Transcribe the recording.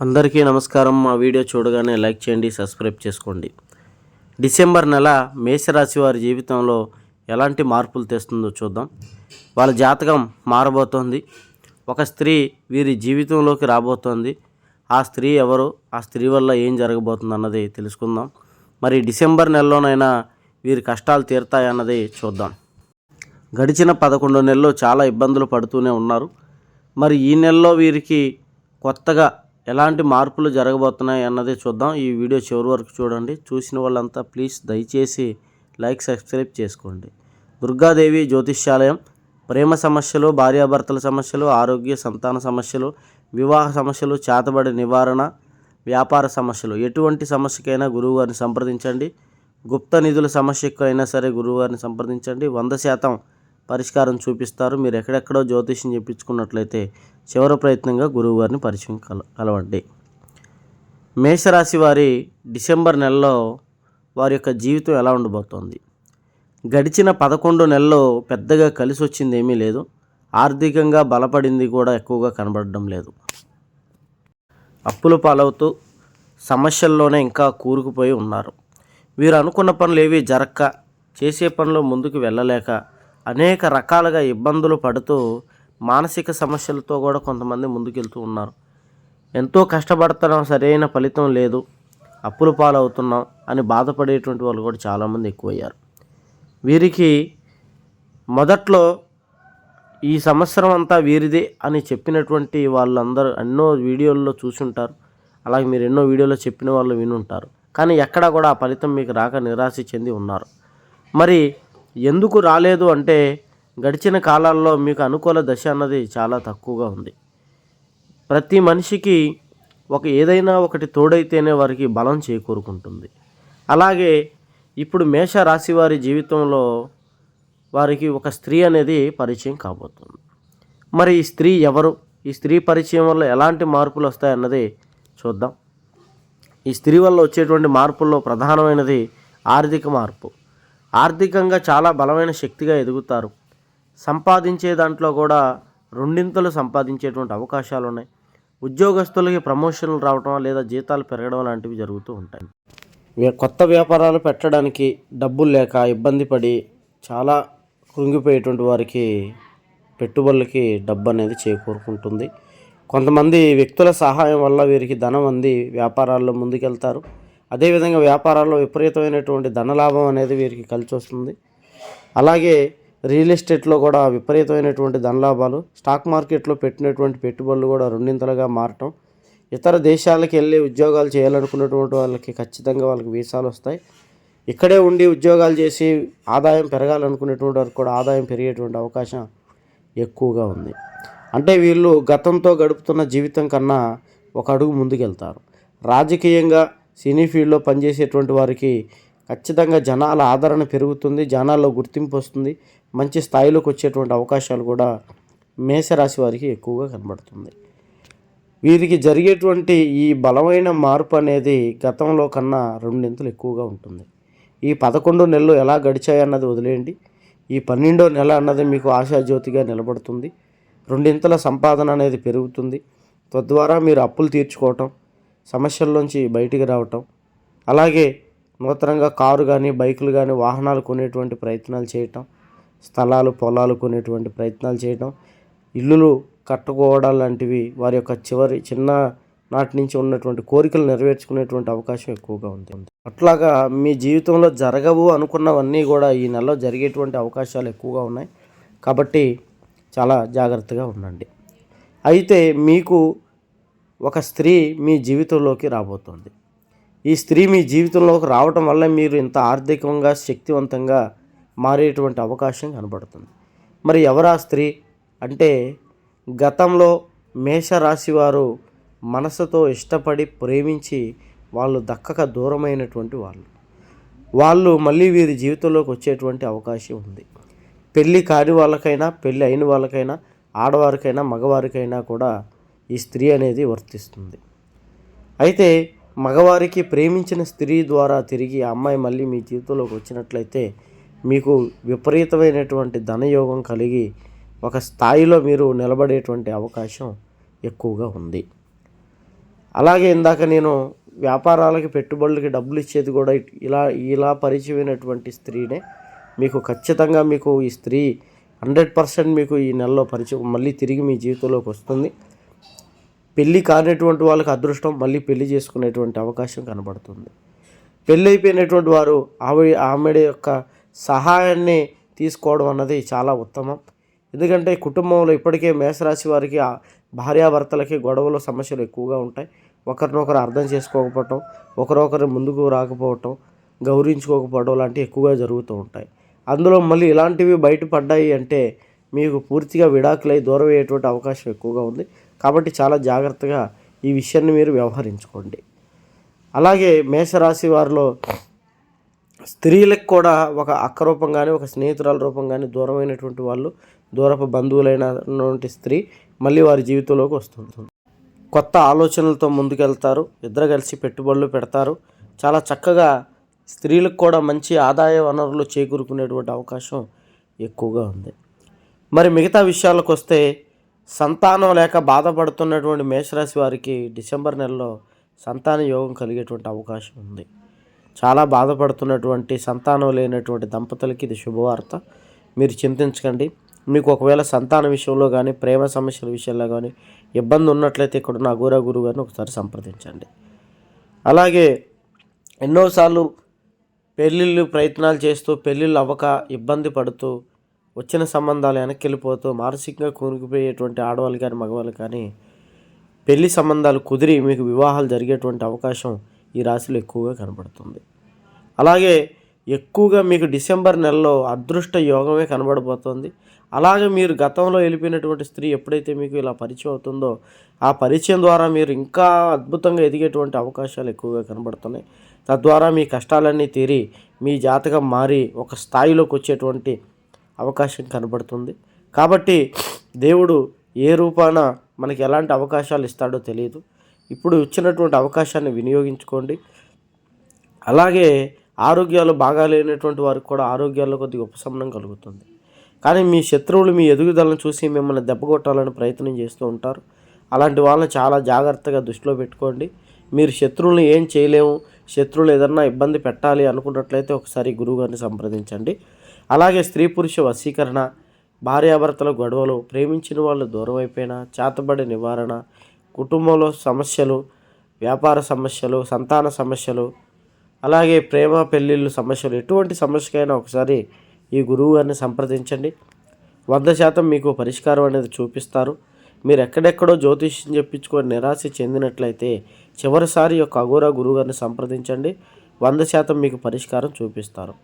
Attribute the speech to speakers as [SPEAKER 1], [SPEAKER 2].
[SPEAKER 1] అందరికీ నమస్కారం. మా వీడియో చూడగానే లైక్ చేయండి సబ్స్క్రైబ్ చేసుకోండి. డిసెంబర్ నెల మేషరాశి వారి జీవితంలో ఎలాంటి మార్పులు తెస్తుందో చూద్దాం. వాళ్ళ జాతకం మారబోతోంది. ఒక స్త్రీ వీరి జీవితంలోకి రాబోతోంది. ఆ స్త్రీ ఎవరు? ఆ స్త్రీ వల్ల ఏం జరగబోతుంది అన్నది తెలుసుకుందాం. మరి డిసెంబర్ నెలలోనైనా వీరి కష్టాలు తీరుతాయన్నది చూద్దాం. గడిచిన పదకొండు నెలల్లో చాలా ఇబ్బందులు పడుతూనే ఉన్నారు. మరి ఈ నెలలో వీరికి కొత్తగా ఎలాంటి మార్పులు జరగబోతున్నాయి అన్నది చూద్దాం. ఈ వీడియో చివరి వరకు చూడండి. చూసిన వాళ్ళంతా ప్లీజ్ దయచేసి లైక్ సబ్స్క్రైబ్ చేసుకోండి. దుర్గాదేవి జ్యోతిష్యాలయం. ప్రేమ సమస్యలు భార్యాభర్తల సమస్యలు ఆరోగ్య సంతాన సమస్యలు వివాహ సమస్యలు చేతబడి నివారణ వ్యాపార సమస్యలు. ఎటువంటి సమస్యకైనా గురువుగారిని సంప్రదించండి. గుప్త నిధుల సమస్యకు అయినా సరే గురువుగారిని సంప్రదించండి. వంద శాతం పరిష్కారం చూపిస్తారు. మీరు ఎక్కడెక్కడో జ్యోతిష్యం చెప్పించుకున్నట్లయితే చివరి ప్రయత్నంగా గురువుగారిని పరిచయం కల కలవండి. మేషరాశి వారి డిసెంబర్ నెలలో వారి యొక్క జీవితం ఎలా ఉండబోతోంది? గడిచిన పదకొండు నెలల్లో పెద్దగా కలిసి వచ్చింది ఏమీ లేదు. ఆర్థికంగా బలపడింది కూడా ఎక్కువగా కనబడడం లేదు. అప్పులు పాలవుతూ సమస్యల్లోనే ఇంకా కూరుకుపోయి ఉన్నారు. వీరు అనుకున్న పనులు ఏవి జరక్క. చేసే పనులు ముందుకు వెళ్ళలేక అనేక రకాలుగా ఇబ్బందులు పడుతూ మానసిక సమస్యలతో కూడా కొంతమంది ముందుకెళ్తూ ఉన్నారు. ఎంతో కష్టపడుతున్నాం సరైన ఫలితం లేదు. అప్పులు పాలవుతున్నాం అని బాధపడేటువంటి వాళ్ళు కూడా చాలామంది ఎక్కువయ్యారు. వీరికి మొదట్లో ఈ సంవత్సరం అంతా వీరిదే అని చెప్పినటువంటి వాళ్ళందరూ ఎన్నో వీడియోల్లో చూసుంటారు. అలాగే మీరు ఎన్నో వీడియోలో చెప్పిన వాళ్ళు వినుంటారు. కానీ ఎక్కడా కూడా ఆ ఫలితం మీకు రాక నిరాశ చెంది ఉన్నారు. మరి ఎందుకు రాలేదు అంటే గడిచిన కాలాల్లో మీకు అనుకూల దశ అన్నది చాలా తక్కువగా ఉంది. ప్రతి మనిషికి ఒక ఏదైనా ఒకటి తోడైతేనే వారికి బలం చేకూరుకుంటుంది. అలాగే ఇప్పుడు మేష రాశి వారి జీవితంలో వారికి ఒక స్త్రీ అనేది పరిచయం కాబోతుంది. మరి ఈ స్త్రీ ఎవరు? ఈ స్త్రీ పరిచయం వల్ల ఎలాంటి మార్పులు వస్తాయన్నది చూద్దాం. ఈ స్త్రీ వల్ల వచ్చేటువంటి మార్పుల్లో ప్రధానమైనది ఆర్థిక మార్పు. ఆర్థికంగా చాలా బలమైన శక్తిగా ఎదుగుతారు. సంపాదించే దాంట్లో కూడా రెండింతలు సంపాదించేటువంటి అవకాశాలు ఉన్నాయి ఉద్యోగస్తులకి ప్రమోషన్లు రావడం లేదా జీతాలు పెరగడం లాంటివి జరుగుతూ ఉంటాయి. కొత్త వ్యాపారాలు పెట్టడానికి డబ్బులు లేక ఇబ్బంది పడి చాలా కృంగిపోయేటువంటి వారికి పెట్టుబడులకి డబ్బు అనేది చేకూరుకుంటుంది. కొంతమంది వ్యక్తుల సహాయం వల్ల వీరికి ధనం అంది వ్యాపారాల్లో ముందుకెళ్తారు. అదేవిధంగా వ్యాపారాల్లో విపరీతమైనటువంటి ధనలాభం అనేది వీరికి కలిసి వస్తుంది అలాగే రియల్ ఎస్టేట్లో కూడా విపరీతమైనటువంటి ధనలాభాలు స్టాక్ మార్కెట్లో పెట్టినటువంటి పెట్టుబడులు కూడా రెండింతలుగా మారటం ఇతర దేశాలకు వెళ్ళి ఉద్యోగాలు చేయాలనుకున్నటువంటి వాళ్ళకి ఖచ్చితంగా వాళ్ళకి వీసాలు వస్తాయి. ఇక్కడే ఉండి ఉద్యోగాలు చేసి ఆదాయం పెరగాలనుకునేటువంటి వారికి కూడా ఆదాయం పెరిగేటువంటి అవకాశం ఎక్కువగా ఉంది. అంటే వీళ్ళు గతంతో గడుపుతున్న జీవితం కన్నా ఒక అడుగు ముందుకెళ్తారు. రాజకీయంగా సినీ ఫీల్డ్లో పనిచేసేటువంటి వారికి ఖచ్చితంగా జనాల ఆదరణ పెరుగుతుంది జనాల్లో గుర్తింపు వస్తుంది మంచి స్థాయిలోకి వచ్చేటువంటి అవకాశాలు కూడా మేషరాశి వారికి ఎక్కువగా కనబడుతుంది. వీరికి జరిగేటువంటి ఈ బలమైన మార్పు అనేది గతంలో కన్నా రెండింతలు ఎక్కువగా ఉంటుంది. ఈ పదకొండు నెలలు ఎలా గడిచాయన్నది వదిలేయండి. ఈ పన్నెండో నెల అన్నది మీకు ఆశాజ్యోతిగా నిలబడుతుంది. రెండింతల సంపాదన అనేది పెరుగుతుంది. తద్వారా మీరు అప్పులు తీర్చుకోవటం సమస్యల్లోంచి బయటికి రావటం. అలాగే నూతనంగా కారు కానీ బైకులు కానీ వాహనాలు కొనేటువంటి ప్రయత్నాలు చేయటం. స్థలాలు పొలాలు కొనేటువంటి ప్రయత్నాలు చేయటం. ఇల్లులు కట్టుకోవడం లాంటివి వారి యొక్క చివరి చిన్న నాటి నుంచి ఉన్నటువంటి కోరికలు నెరవేర్చుకునేటువంటి అవకాశం ఎక్కువగా ఉంటుంది అట్లాగా మీ జీవితంలో జరగవు అనుకున్నవన్నీ కూడా ఈ నెలలో జరిగేటువంటి అవకాశాలు ఎక్కువగా ఉన్నాయి. కాబట్టి చాలా జాగ్రత్తగా ఉండండి. అయితే మీకు ఒక స్త్రీ మీ జీవితంలోకి రాబోతోంది. ఈ స్త్రీ మీ జీవితంలోకి రావటం వల్ల మీరు ఇంత ఆర్థికంగా శక్తివంతంగా మారేటువంటి అవకాశం కనబడుతుంది. మరి ఎవరా స్త్రీ? అంటే గతంలో మేషరాశి వారు మనసుతో ఇష్టపడి ప్రేమించి వాళ్ళు దక్కక దూరమైనటువంటి వాళ్ళు. వాళ్ళు మళ్ళీ వీరి జీవితంలోకి వచ్చేటువంటి అవకాశం ఉంది. పెళ్ళి కాని వాళ్ళకైనా పెళ్ళి అయిన వాళ్ళకైనా ఆడవారికైనా మగవారికైనా కూడా ఈ స్త్రీ అనేది వర్తిస్తుంది. అయితే మగవారికి ప్రేమించిన స్త్రీ ద్వారా తిరిగి ఆ అమ్మాయి మళ్ళీ మీ జీవితంలోకి వచ్చినట్లయితే మీకు విపరీతమైనటువంటి ధనయోగం కలిగి ఒక స్థాయిలో మీరు నిలబడేటువంటి అవకాశం ఎక్కువగా ఉంది. అలాగే ఇందాక నేను వ్యాపారాలకి పెట్టుబడులకి డబ్బులు ఇచ్చేది కూడా ఇలా ఇలా పరిచయమైనటువంటి స్త్రీనే మీకు ఖచ్చితంగా మీకు ఈ స్త్రీ హండ్రెడ్ పర్సెంట్ మీకు ఈ నెలలో పరిచయం మళ్ళీ తిరిగి మీ జీవితంలోకి వస్తుంది. పెళ్ళి కానటువంటి వాళ్ళకి అదృష్టం మళ్ళీ పెళ్ళి చేసుకునేటువంటి అవకాశం కనబడుతుంది. పెళ్ళి అయిపోయినటువంటి వారు ఆవిడ ఆమెడ యొక్క సహాయాన్ని తీసుకోవడం అన్నది చాలా ఉత్తమం. ఎందుకంటే కుటుంబంలో ఇప్పటికే మేషరాశి వారికి ఆ భార్యాభర్తలకి గొడవలు సమస్యలు ఎక్కువగా ఉంటాయి. ఒకరినొకరు అర్థం చేసుకోకపోవటం ఒకరొకరు ముందుకు రాకపోవటం గౌరవించుకోకపోవడం లాంటివి ఎక్కువగా జరుగుతూ ఉంటాయి. అందులో మళ్ళీ ఇలాంటివి బయటపడ్డాయి అంటే మీకు పూర్తిగా విడాకులై దూరం అయ్యేటువంటి అవకాశం ఎక్కువగా ఉంది. కాబట్టి చాలా జాగ్రత్తగా ఈ విషయాన్ని మీరు వ్యవహరించుకోండి. అలాగే మేషరాశి వారిలో స్త్రీలకు కూడా ఒక అక్క రూపం కానీ ఒక స్నేహితురాల రూపం కానీ దూరమైనటువంటి వాళ్ళు దూరపు బంధువులైనటువంటి స్త్రీ మళ్ళీ వారి జీవితంలోకి వస్తుంది కొత్త ఆలోచనలతో ముందుకెళ్తారు ఇద్దరు కలిసి పెట్టుబడులు పెడతారు. చాలా చక్కగా స్త్రీలకు కూడా మంచి ఆదాయ వనరులు చేకూరుకునేటువంటి అవకాశం ఎక్కువగా ఉంది. మరి మిగతా విషయాలకు వస్తే సంతానం లేక బాధపడుతున్నటువంటి మేషరాశి వారికి డిసెంబర్ నెలలో సంతాన యోగం కలిగేటువంటి అవకాశం ఉంది. చాలా బాధపడుతున్నటువంటి సంతానం లేనటువంటి దంపతులకి ఇది శుభవార్త. మీరు చింతించకండి. మీకు ఒకవేళ సంతాన విషయంలో కానీ ప్రేమ సమస్యల విషయంలో కానీ ఇబ్బంది ఉన్నట్లయితే ఇక్కడ ఉన్న అఘోరా గురువు గారిని ఒకసారి సంప్రదించండి. అలాగే ఎన్నోసార్లు పెళ్ళిళ్ళు ప్రయత్నాలు చేస్తూ పెళ్ళిళ్ళు అవ్వక ఇబ్బంది పడుతూ వచ్చిన సంబంధాలు వెనక్కి వెళ్ళిపోతూ మానసికంగా కూరుకుపోయేటువంటి ఆడవాళ్ళు కానీ మగవాళ్ళు కానీ పెళ్ళి సంబంధాలు కుదిరి మీకు వివాహాలు జరిగేటువంటి అవకాశం ఈ రాశిలో ఎక్కువగా కనబడుతుంది. అలాగే ఎక్కువగా మీకు డిసెంబర్ నెలలో అదృష్ట యోగమే కనబడబోతోంది. అలాగే మీరు గతంలో వెళ్ళిపోయినటువంటి స్త్రీ ఎప్పుడైతే మీకు ఇలా పరిచయం అవుతుందో ఆ పరిచయం ద్వారా మీరు ఇంకా అద్భుతంగా ఎదిగేటువంటి అవకాశాలు ఎక్కువగా కనబడుతున్నాయి. తద్వారా మీ కష్టాలన్నీ తీరి మీ జాతకం మారి ఒక స్థాయిలోకి వచ్చేటువంటి అవకాశం కనబడుతుంది. కాబట్టి దేవుడు ఏ రూపాన మనకి ఎలాంటి అవకాశాలు ఇస్తాడో తెలియదు. ఇప్పుడు ఇచ్చినటువంటి అవకాశాన్ని వినియోగించుకోండి. అలాగే ఆరోగ్యాలు బాగా లేనటువంటి వారికి కూడా ఆరోగ్యాల్లో కొద్దిగా ఉపశమనం కలుగుతుంది. కానీ మీ శత్రువులు మీ ఎదుగుదలను చూసి మిమ్మల్ని దెబ్బగొట్టాలని ప్రయత్నం చేస్తూ ఉంటారు. అలాంటి వాళ్ళని చాలా జాగ్రత్తగా దృష్టిలో పెట్టుకోండి. మీరు శత్రువులను ఏం చేయలేము. శత్రువులు ఏదన్నా ఇబ్బంది పెట్టాలి అనుకున్నట్లయితే ఒకసారి గురువుగారిని సంప్రదించండి. అలాగే స్త్రీ పురుష వశీకరణ భార్యాభర్తల గొడవలు ప్రేమించిన వాళ్ళు దూరం అయిపోయినా చేతబడి నివారణ కుటుంబంలో సమస్యలు వ్యాపార సమస్యలు సంతాన సమస్యలు అలాగే ప్రేమ పెళ్ళిళ్ళు సమస్యలు ఎటువంటి సమస్యకైనా ఒకసారి ఈ గురువు గారిని సంప్రదించండి. వంద శాతం మీకు పరిష్కారం అనేది చూపిస్తారు. మీరు ఎక్కడెక్కడో జ్యోతిష్యం చెప్పించుకొని నిరాశ చెందినట్లయితే చివరిసారి యొక్క అఘోరా గురువు గారిని సంప్రదించండి. వంద శాతం మీకు పరిష్కారం చూపిస్తారు.